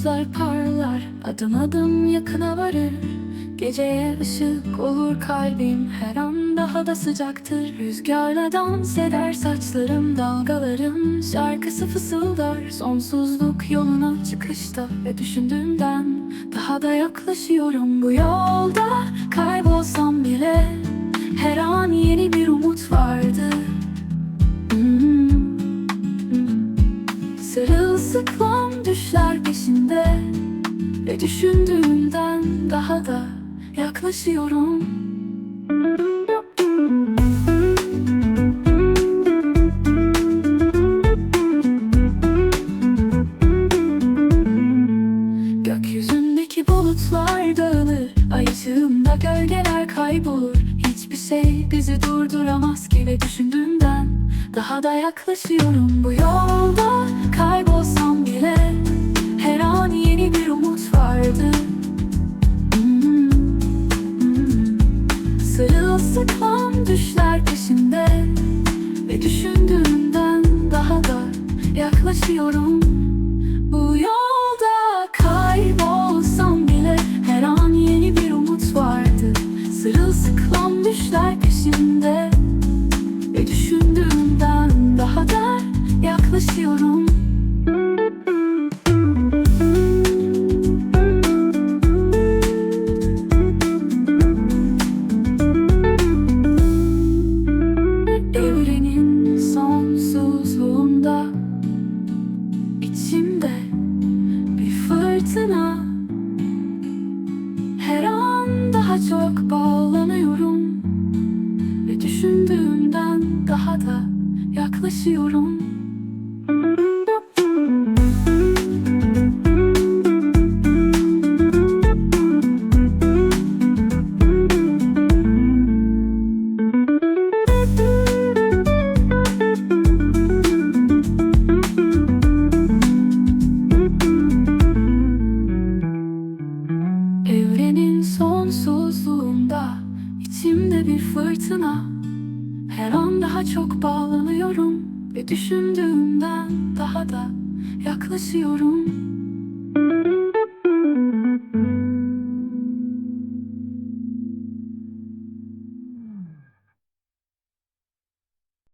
Yıldızlar parlar adım adım yakına varır. Geceye ışık olur kalbim her an daha da sıcaktır. Rüzgarla dans eder saçlarım dalgalarım Şarkısı fısıldar. Sonsuzluk yoluna çıkışta Ve düşündüğümden daha da yaklaşıyorum. Bu yolda Kaybolsam bile her an yeni bir umut vardı. Hmm, hmm. Sırılsıklam düşler peşinde Ve düşündüğümden daha da yaklaşıyorum. Gökyüzündeki bulutlar dağılır Ay ışığında gölgeler kaybolur. Hiçbir şey bizi durduramaz ki Ve düşündüğümden daha da yaklaşıyorum. Bu yolda kaybolsam düşler peşinde Ve düşündüğümden daha da yaklaşıyorum. Bu yolda kaybolsam bile Her an yeni bir umut vardı. Sırılsıklam daha çok bağlanıyorum. Ve düşündüğümden daha da yaklaşıyorum Sonsuzluğunda içimde bir fırtına. Her an daha çok bağlanıyorum Ve düşündüğümden daha da yaklaşıyorum